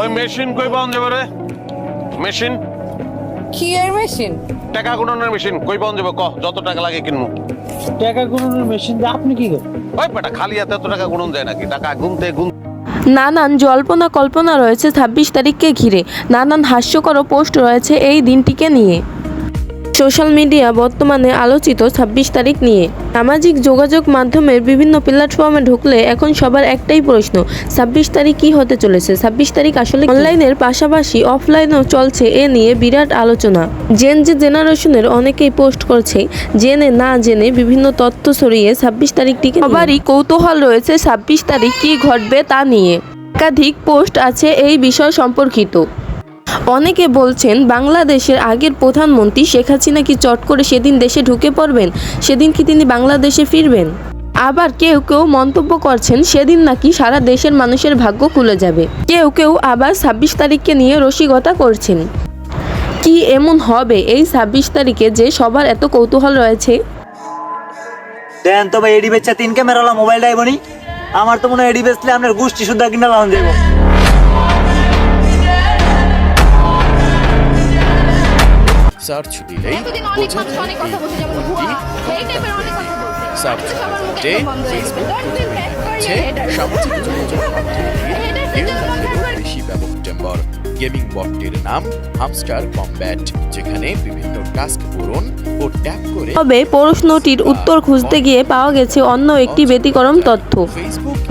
ওই মেশিন কই পাওয়া যাবে রে? মেশিন? কি এর মেশিন? টাকা গুণনের মেশিন কই পাওয়া যাবে? ক যত টাকা লাগে কিনমু। টাকা গুণনের মেশিন দিয়ে আপনি কি করেন ওই বেটা খালি হাতে এত টাকা গুণন যায় নাকি? টাকা গুনতে গুন নানান জল্পনা কল্পনা রয়েছে ছাব্বিশ তারিখকে ঘিরে। নানান হাস্যকর পোস্ট রয়েছে এই দিনটিকে নিয়ে। সোশ্যাল মিডিয়া বর্তমানে আলোচিত ছাব্বিশ তারিখ নিয়ে। সামাজিক যোগাযোগ মাধ্যমের বিভিন্ন প্ল্যাটফর্মে ঢুকলে এখন সবার একটাই প্রশ্ন, ছাব্বিশ তারিখ কি হতে চলেছে? ছাব্বিশ তারিখ আসলে অনলাইনের পাশাপাশি অফলাইনেও চলছে এ নিয়ে বিরাট আলোচনা। জেন যে জেনারেশনের অনেকেই পোস্ট করছে, জেনে না জেনে বিভিন্ন তথ্য ছড়িয়ে ছাব্বিশ তারিখটিকে সবারই কৌতূহল রয়েছে ছাব্বিশ তারিখ কি ঘটবে তা নিয়ে। একাধিক পোস্ট আছে এই বিষয় সম্পর্কিত। অনেকে বলছেন বাংলাদেশের আগের প্রধানমন্ত্রী শেখ হাসিনা কি চট করে সেদিন দেশে ঢুকে পড়বেন? সেদিন কি তিনি বাংলাদেশে ফিরবেন? আবার কেউ কেউ মন্তব্য করছেন সেদিন নাকি সারা দেশের মানুষের ভাগ্য খুলে যাবে। কেউ কেউ আবার ছাব্বিশ তারিখকে নিয়ে রসিকতা করছেন। কি এমন হবে এই ছাব্বিশ তারিখে যে সবার এত কৌতূহল রয়েছে? দেন তবে এডি বেচা তিন ক্যামেরালা মোবাইল আইবনি আমার তো মনে হয় এডি বেচলে গোষ্ঠী লাগান যাব সার্চ দিলেই বোঝা যায় এই সার্চ। ফেসবুক হচ্ছে সামাজিক যোগাযোগ বেশি গেমিং বটটির নাম হামস্টার কমব্যাট যেখানে বিভিন্ন টাস্ক পূরণ ও ট্যাপ করে তবে প্রশ্নটির উত্তর খুঁজতে গিয়ে পাওয়া গেছে অন্য একটি ব্যতিক্রম তথ্য।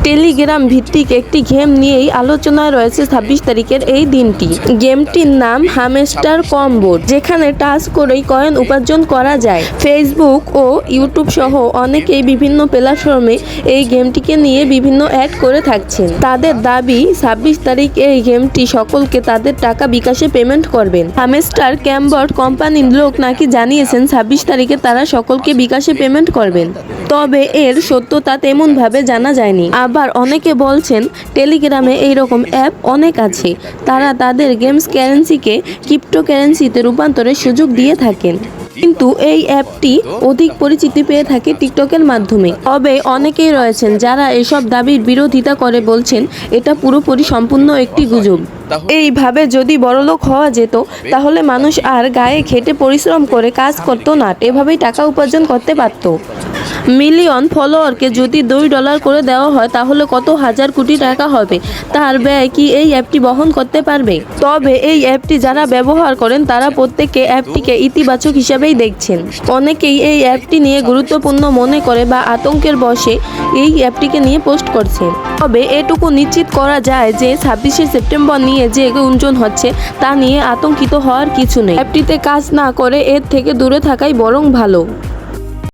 টেলিগ্রাম ভিত্তিক একটি গেম নিয়েই আলোচনায় রয়েছে ছাব্বিশ তারিখের এই দিনটি। গেমটির নাম হামেস্টার কম্বোর্ড যেখানে টাচ করেই কয়েন উপার্জন করা যায়। ফেসবুক ও ইউটিউব সহ অনেকেই বিভিন্ন প্ল্যাটফর্মে এই গেমটিকে নিয়ে বিভিন্ন অ্যাড করে থাকছেন। তাদের দাবি, ছাব্বিশ তারিখ এই গেমটি সকলকে তাদের টাকা বিকাশে পেমেন্ট করবেন। হামেস্টার ক্যাম্বর্ড কোম্পানির লোক নাকি জানিয়েছেন, ছাব্বিশ তারিখে তারা সকলকে বিকাশে পেমেন্ট করবেন। তবে এর সত্যতা তেমনভাবে জানা যায়নি। আবার অনেকে বলছেন, টেলিগ্রামে এইরকম অ্যাপ অনেক আছে। তারা তাদের গেমস কারেন্সিকে ক্রিপ্টো কারেন্সিতে রূপান্তরের সুযোগ দিয়ে থাকেন। কিন্তু এই অ্যাপটি অধিক পরিচিতি পেয়ে থাকে টিকটকের মাধ্যমে। তবে অনেকেই রয়েছেন যারা এসব দাবির বিরোধিতা করে বলছেন, এটা পুরোপুরি সম্পূর্ণ একটি গুজব। এইভাবে যদি বড়লোক হওয়া যেত, তাহলে মানুষ আর গায়ে খেটে পরিশ্রম করে কাজ করতো না, এভাবেই টাকা উপার্জন করতে পারত। মিলিয়ন ফলোয়ারকে যদি দুই ডলার করে দেওয়া হয়, তাহলে কত হাজার কোটি টাকা হবে? তার ব্যয় কি এই অ্যাপটি বহন করতে পারবে? তবে এই অ্যাপটি যারা ব্যবহার করেন, তারা প্রত্যেকে অ্যাপটিকে ইতিবাচক হিসাবেই দেখছেন। অনেকেই এই অ্যাপটি নিয়ে গুরুত্বপূর্ণ মনে করে বা আতঙ্কের বশে এই অ্যাপটিকে নিয়ে পোস্ট করছেন তবে এটুকু নিশ্চিত করা যায় যে, ছাব্বিশে সেপ্টেম্বর নিয়ে যে গুঞ্জন হচ্ছে, তা নিয়ে আতঙ্কিত হওয়ার কিছু নেই। অ্যাপটিতে কাজ না করে এর থেকে দূরে থাকাই বরং ভালো।